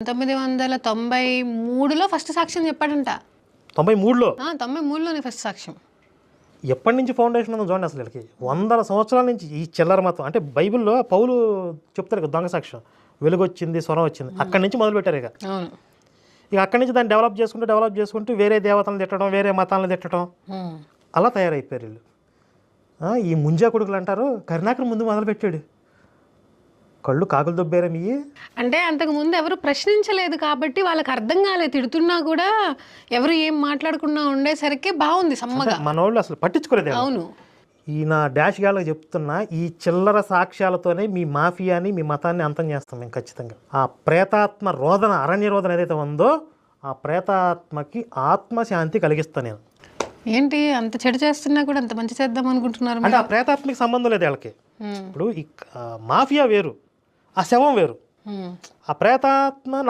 పంతొమ్మిది వందల తొంభై మూడులో ఫస్ట్ సాక్ష్యం చెప్పాడంట. తొంభై మూడులో? ఆ, తొంభై మూడులోనే ఫస్ట్ సాక్ష్యం. ఎప్పటి నుంచి ఫౌండేషన్ ఉందో చూడండి అసలు వీళ్ళకి. వందల సంవత్సరాల నుంచి ఈ చిల్లర మతం అంటే బైబిల్లో పౌలు చెప్తారు కదా దొంగ సాక్ష్యం. వెలుగు వచ్చింది స్వరం వచ్చింది. అక్కడి నుంచి మొదలు పెట్టారు ఇక. అవును. ఇక అక్కడి నుంచి దాన్ని డెవలప్ చేసుకుంటూ డెవలప్ చేసుకుంటూ వేరే దేవతలను తిట్టడం వేరే మతాలను తిట్టడం. అలా తయారైపోయారు వీళ్ళు. ఆ, ఈ ముంజా కొడుకులు అంటారు కరుణాకర్ ముందు మొదలు పెట్టాడు కళ్ళు కాకులు దొబ్బారా మీ? అంటే అంతకు ముందు ఎవరు ప్రశ్నించలేదు కాబట్టి వాళ్ళకి అర్థం కాలేదు. తిడుతున్నా కూడా ఎవరు ఏం మాట్లాడకుండా ఉండేసరికి బాగుంది సమ్మగా. మన వాళ్ళు అసలు పట్టించుకోలేదు అవును. ఈ నా డాష్ గాళ్ళకి చెప్తున్నా ఈ చిల్లర సాక్ష్యాలతోనే మీ మాఫియాని మీ మతాన్ని అంతం చేస్తాం మేము ఖచ్చితంగా. ఆ ప్రేతాత్మ రోదన అరణ్య రోదన ఏదైతే ఉందో ఆ ప్రేతాత్మకి ఆత్మశాంతి కలిగిస్తాను నేను. ఏంటి? అంత చెడు చేస్తున్నా కూడా అంత మంచి చేద్దాం అనుకుంటున్నారు అంటే ఆ ప్రేతాత్మకి సంబంధం లేదు వాళ్ళకి. ఇప్పుడు ఈ మాఫియా వేరు. ఆ శవం వేరు ఉమ్. ఆ ప్రేతాత్మ